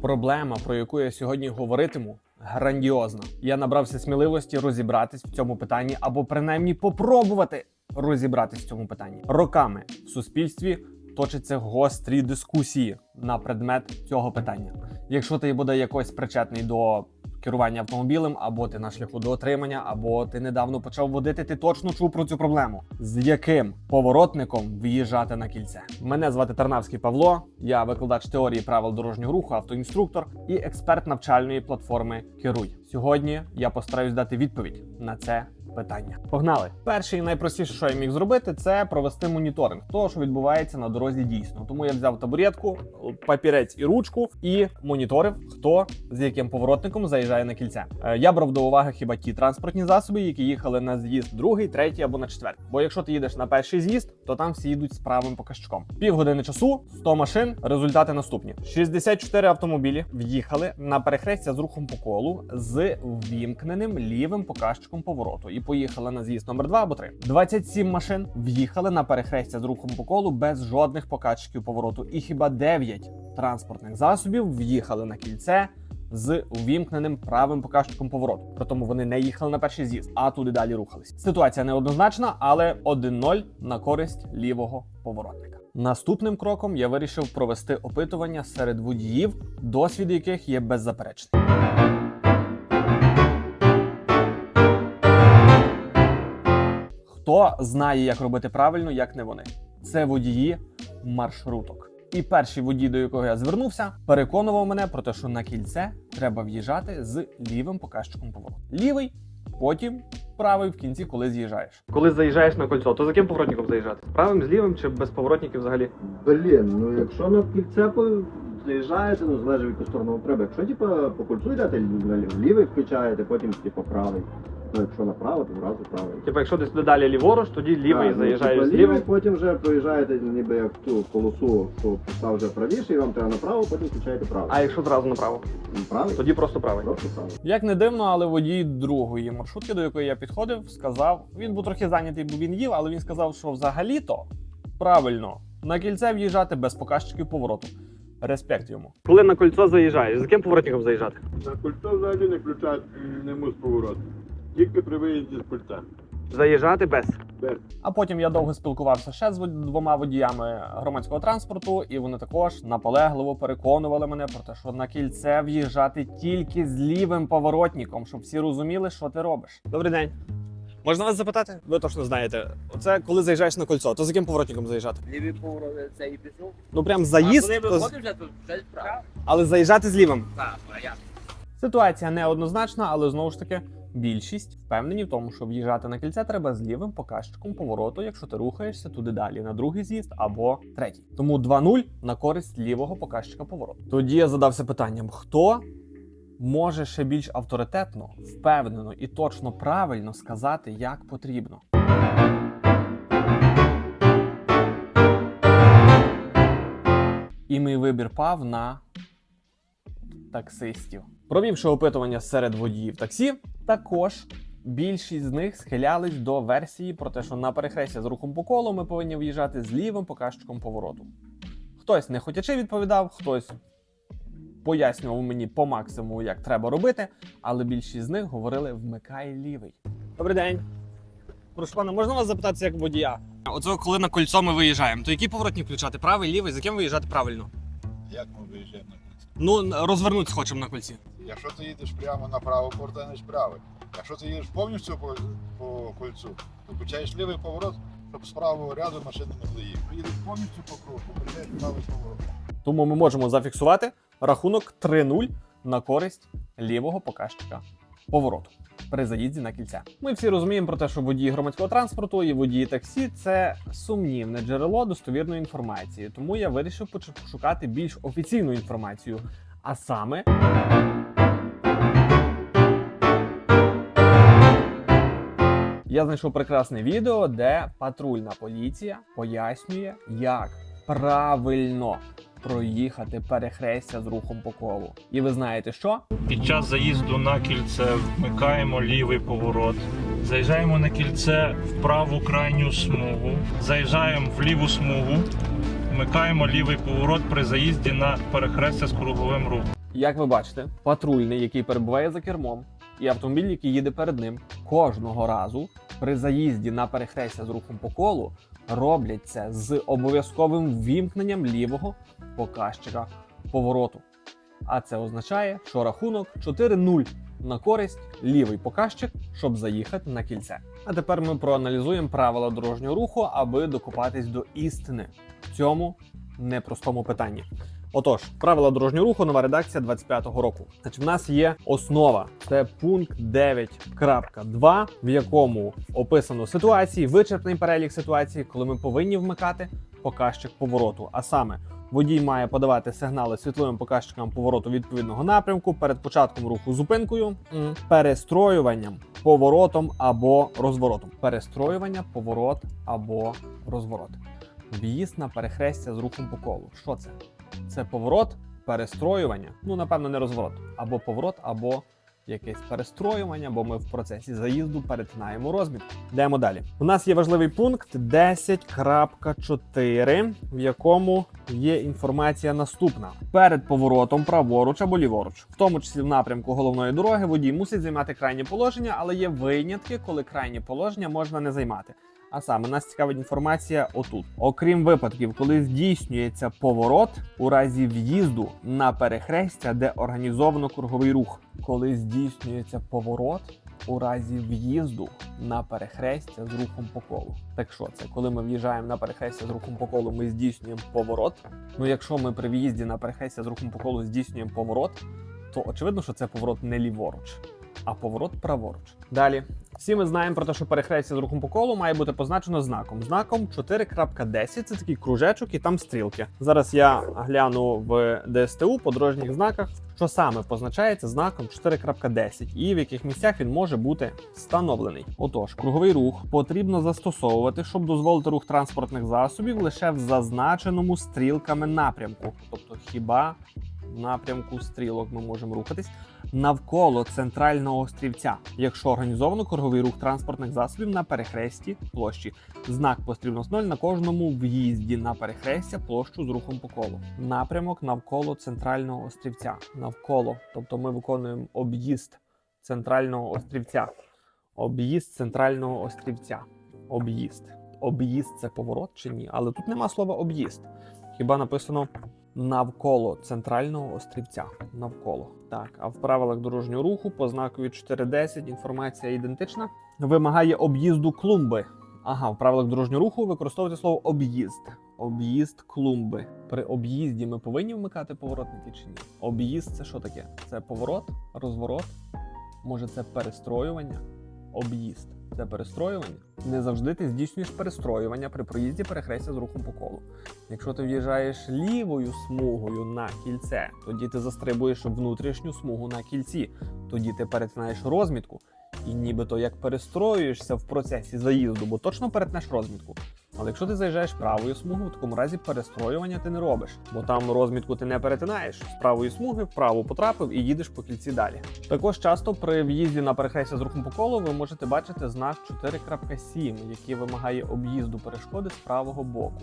Проблема, про яку я сьогодні говоритиму, грандіозна. Я набрався сміливості розібратись в цьому питанні або принаймні попробувати розібратись в цьому питанні. Роками в суспільстві точаться гострі дискусії на предмет цього питання. Якщо ти буде якось причетний до керування автомобілем, або ти на шляху до отримання, або ти недавно почав водити, ти точно чув про цю проблему. З яким поворотником в'їжджати на кільце? Мене звати Тарнавський Павло. Я викладач теорії правил дорожнього руху, автоінструктор і експерт навчальної платформи Керуй. Сьогодні я постараюсь дати відповідь на це питання. Погнали! Перше і найпростіше, що я міг зробити, це провести моніторинг того, що відбувається на дорозі дійсно. Тому я взяв табуретку, папірець і ручку і моніторив, хто з яким поворотником заїжджає на кільце. Е, Я брав до уваги хіба ті транспортні засоби, які їхали на з'їзд другий, третій або на четвертий. Бо якщо ти їдеш на перший з'їзд, то там всі їдуть з правим показчиком. Півгодини часу, 100 машин. Результати наступні: 64 автомобілі в'їхали на перехрестя з рухом по колу з ввімкненим лівим показчиком повороту і поїхали на з'їзд номер 2 або 3. 27 машин в'їхали на перехрестя з рухом по колу без жодних показчиків повороту. І хіба 9 транспортних засобів в'їхали на кільце з увімкненим правим показчиком повороту. При тому вони не їхали на перший з'їзд, а туди далі рухались. Ситуація неоднозначна, але 1-0 на користь лівого поворотника. Наступним кроком я вирішив провести опитування серед водіїв, досвід яких є беззаперечним. Хто знає, як робити правильно, як не вони? Це водії маршруток. І перший водій, до якого я звернувся, переконував мене про те, що на кільце треба в'їжджати з лівим показчиком повороту. Лівий, потім правий в кінці, коли з'їжджаєш. Коли заїжджаєш на кольцо, то з яким поворотником заїжджати? З правим, з лівим чи без поворотників взагалі? Блін, ну якщо на кільце по- заїжджаєте, ну залежить в яку треба. Якщо типу, по кольцу йдете, лівий включаєте, потім типу правий. Ну якщо направо, то одразу правий. Типу, якщо десь далі ліворуч, тоді лівий ну, заїжджаєш типу, потім вже проїжджаєте ніби як ту полосу, що постав вже правіше, і вам треба направо, потім включаєте правий. А якщо одразу направо, Ну, правий? тоді просто правий. Просто правий. Як не дивно, але водій другої маршрутки, до якої я підходив, сказав, він був трохи зайнятий, бо він їв, але він сказав, що взагалі-то правильно на кільце в'їжджати без показчиків повороту. Респект йому. Коли на кольцо заїжджаєш, з яким поворотником заїжджати? На кольцо взагалі не включають не мус поворот. Тільки при виїзді з кольця. Заїжджати без. Без. А потім я довго спілкувався ще з двома водіями громадського транспорту, і вони також наполегливо переконували мене про те, що на кільце в'їжджати тільки з лівим поворотником, щоб всі розуміли, що ти робиш. Добрий день. Можна вас запитати? Ви точно знаєте. Оце коли заїжджаєш на кольцо, то з яким поворотником заїжджати? Лівий поворот це і пішов. Ну прям А заїзд, коли то вже, то вже справа. але заїжджати з лівим. Так, а як? Ситуація неоднозначна, але знову ж таки більшість впевнені в тому, що в'їжджати на кільце треба з лівим показчиком повороту, якщо ти рухаєшся туди далі на другий з'їзд або третій. Тому 2-0 на користь лівого показчика повороту. Тоді я задався питанням: хто може ще більш авторитетно, впевнено і точно правильно сказати, як потрібно? І мій вибір пав на таксистів. Провівши опитування серед водіїв таксі, також більшість з них схилялись до версії про те, що на перехрестя з рухом по колу ми повинні в'їжджати з лівим показчиком повороту. Хтось не хотячи відповідав, хтось пояснював мені по максимуму, як треба робити, але більшість з них говорили вмикай лівий. Добрий день. Прошу пана, можна вас запитати як водія? Оце коли на кольцо ми виїжджаємо, то який поворотник включати? Правий, лівий, з яким виїжджати правильно? Як ми виїжджаємо на кольцо? Ну, розвернутися хочемо на кольці. Якщо ти їдеш прямо направо, повертаєш правий. Якщо ти їдеш повністю по, по кольцу, то включаєш лівий поворот, щоб з правого ряду машини не доїхали. Їдеш повністю по кругу, включаєш правий поворот. Тому ми можемо зафіксувати рахунок 3-0 на користь лівого показчика повороту при заїзді на кільця. Ми всі розуміємо про те, що водії громадського транспорту і водії таксі це сумнівне джерело достовірної інформації. Тому я вирішив пошукати більш офіційну інформацію. А саме. Я знайшов прекрасне відео, де патрульна поліція пояснює, як правильно проїхати перехрестя з рухом по колу. І ви знаєте що? Під час заїзду на кільце вмикаємо лівий поворот. Заїжджаємо на кільце в праву крайню смугу. Заїжджаємо в ліву смугу. Вмикаємо лівий поворот при заїзді на перехрестя з круговим рухом. Як ви бачите, патрульний, який перебуває за кермом, і автомобіль, який їде перед ним, кожного разу при заїзді на перехрестя з рухом по колу роблять це з обов'язковим вімкненням лівого показчика повороту. А це означає, що рахунок 4-0 на користь лівий показчик, щоб заїхати на кільце. А тепер ми проаналізуємо правила дорожнього руху, аби докопатись до істини в цьому непростому питанні. Отож, правила дорожнього руху, нова редакція 25-го року. Значить, в нас є основа. Це пункт 9.2, в якому описано ситуації, вичерпний перелік ситуацій, коли ми повинні вмикати показчик повороту. А саме, водій має подавати сигнали світловим показчикам повороту відповідного напрямку перед початком руху зупинкою, перестроюванням, поворотом або розворотом. Перестроювання, поворот або розворот. В'їзд на перехрестя з рухом по колу. Що це? Це поворот, перестроювання. Ну, напевно, не розворот. Або поворот, або якесь перестроювання, бо ми в процесі заїзду перетинаємо розмітку. Йдемо далі. У нас є важливий пункт 10.4, в якому є інформація наступна: перед поворотом праворуч або ліворуч, в тому числі в напрямку головної дороги, водій мусить займати крайнє положення, але є винятки, коли крайнє положення можна не займати. А саме нас цікавить інформація отут. Окрім випадків, коли здійснюється поворот у разі в'їзду на перехрестя, де організовано круговий рух, коли здійснюється поворот у разі в'їзду на перехрестя з рухом по колу. Так що це, коли ми в'їжджаємо на перехрестя з рухом по колу, ми здійснюємо поворот. Ну якщо ми при в'їзді на перехрестя з рухом по колу здійснюємо поворот, то очевидно, що це поворот не ліворуч, а поворот праворуч. Далі. Всі ми знаємо про те, що перехрестя з рухом по колу має бути позначено знаком. Знаком 4.10 це такий кружечок і там стрілки. Зараз я гляну в ДСТУ по дорожніх знаках, що саме позначається знаком 4.10 і в яких місцях він може бути встановлений. Отож, круговий рух потрібно застосовувати, щоб дозволити рух транспортних засобів лише в зазначеному стрілками напрямку, тобто хіба в напрямку стрілок ми можемо рухатись навколо центрального острівця, якщо організовано круговий рух транспортних засобів на перехресті площі. Знак потрібно ноль на кожному в'їзді на перехрестя площу з рухом по колу. Напрямок навколо центрального острівця. Навколо, тобто ми виконуємо об'їзд центрального острівця. Об'їзд центрального острівця. Об'їзд. Об'їзд це поворот чи ні? Але тут нема слова об'їзд. Хіба написано навколо центрального острівця. Навколо. Так, а в правилах дорожнього руху по знакові 4.10 інформація ідентична. Вимагає об'їзду клумби. Ага, в правилах дорожнього руху використовується слово об'їзд. Об'їзд клумби. При об'їзді ми повинні вмикати поворотники чи ні? Об'їзд це що таке? Це поворот, розворот, може це перестроювання, об'їзд. Це перестроювання. Не завжди ти здійснюєш перестроювання при проїзді перехрестя з рухом по колу. Якщо ти в'їжджаєш лівою смугою на кільце, тоді ти застрибуєш внутрішню смугу на кільці, тоді ти перетинаєш розмітку і нібито як перестроюєшся в процесі заїзду, бо точно перетнеш розмітку. Але якщо ти заїжджаєш правою смугою, в такому разі перестроювання ти не робиш, бо там розмітку ти не перетинаєш. З правої смуги вправо потрапив і їдеш по кільці далі. Також часто при в'їзді на перехрестя з рухом по колу ви можете бачити знак 4.7, який вимагає об'їзду перешкоди з правого боку.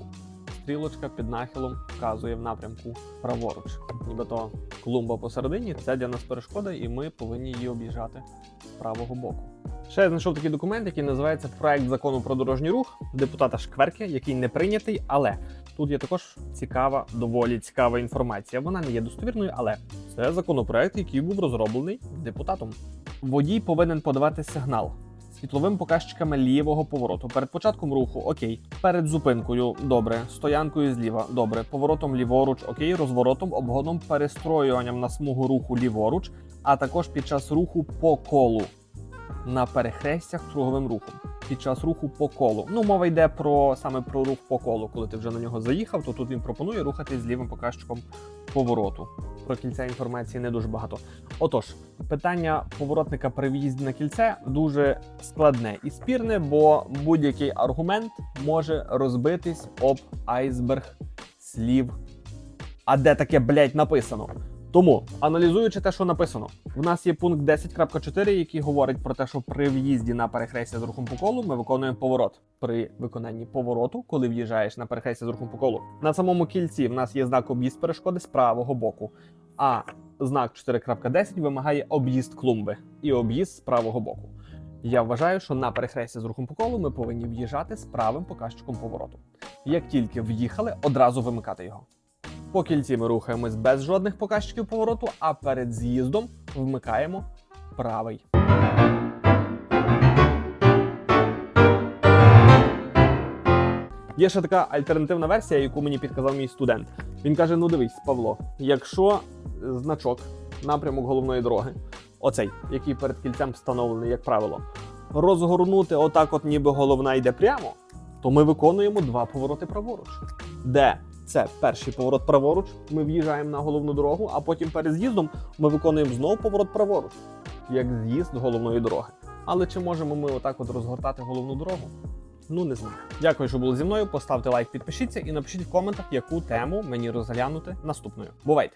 Стрілочка під нахилом вказує в напрямку праворуч. Нібито клумба посередині це для нас перешкода, і ми повинні її об'їжджати з правого боку. Ще я знайшов такий документ, який називається Проект закону про дорожній рух депутата Шкверки, який не прийнятий, але тут є також цікава, доволі цікава інформація. Вона не є достовірною, але це законопроект, який був розроблений депутатом. Водій повинен подавати сигнал світловими показчиками лівого повороту. Перед початком руху окей, перед зупинкою добре, стоянкою зліва добре, поворотом ліворуч, окей, розворотом, обгоном, перестроюванням на смугу руху ліворуч, а також під час руху по колу на перехрестях круговим рухом. Під час руху по колу. Ну, мова йде про саме про рух по колу. Коли ти вже на нього заїхав, то тут він пропонує рухатись з лівим показчиком повороту. Про кільця інформації не дуже багато. Отож, питання поворотника при в'їзді на кільце дуже складне і спірне, бо будь-який аргумент може розбитись об айсберг слів. А де таке, блять, написано? Тому, аналізуючи те, що написано, в нас є пункт 10.4, який говорить про те, що при в'їзді на перехрестя з рухом по колу ми виконуємо поворот. При виконанні повороту, коли в'їжджаєш на перехрестя з рухом по колу, на самому кільці в нас є знак об'їзд перешкоди з правого боку. А знак 4.10 вимагає об'їзд клумби і об'їзд з правого боку. Я вважаю, що на перехресті з рухом по колу ми повинні в'їжджати з правим показчиком повороту. Як тільки в'їхали, одразу вимикати його. По кільці ми рухаємось без жодних показчиків повороту, а перед з'їздом вмикаємо правий. Є ще така альтернативна версія, яку мені підказав мій студент. Він каже: ну дивись, Павло, якщо значок, напрямок головної дороги, оцей, який перед кільцем встановлений, як правило, розгорнути отак, от ніби головна йде прямо, то ми виконуємо два повороти праворуч. Де це перший поворот праворуч, ми в'їжджаємо на головну дорогу, а потім перед з'їздом ми виконуємо знову поворот праворуч, як з'їзд головної дороги. Але чи можемо ми отак от розгортати головну дорогу? Ну не знаю. Дякую, що були зі мною. Поставте лайк, підпишіться і напишіть в коментах, яку тему мені розглянути наступною. Бувайте!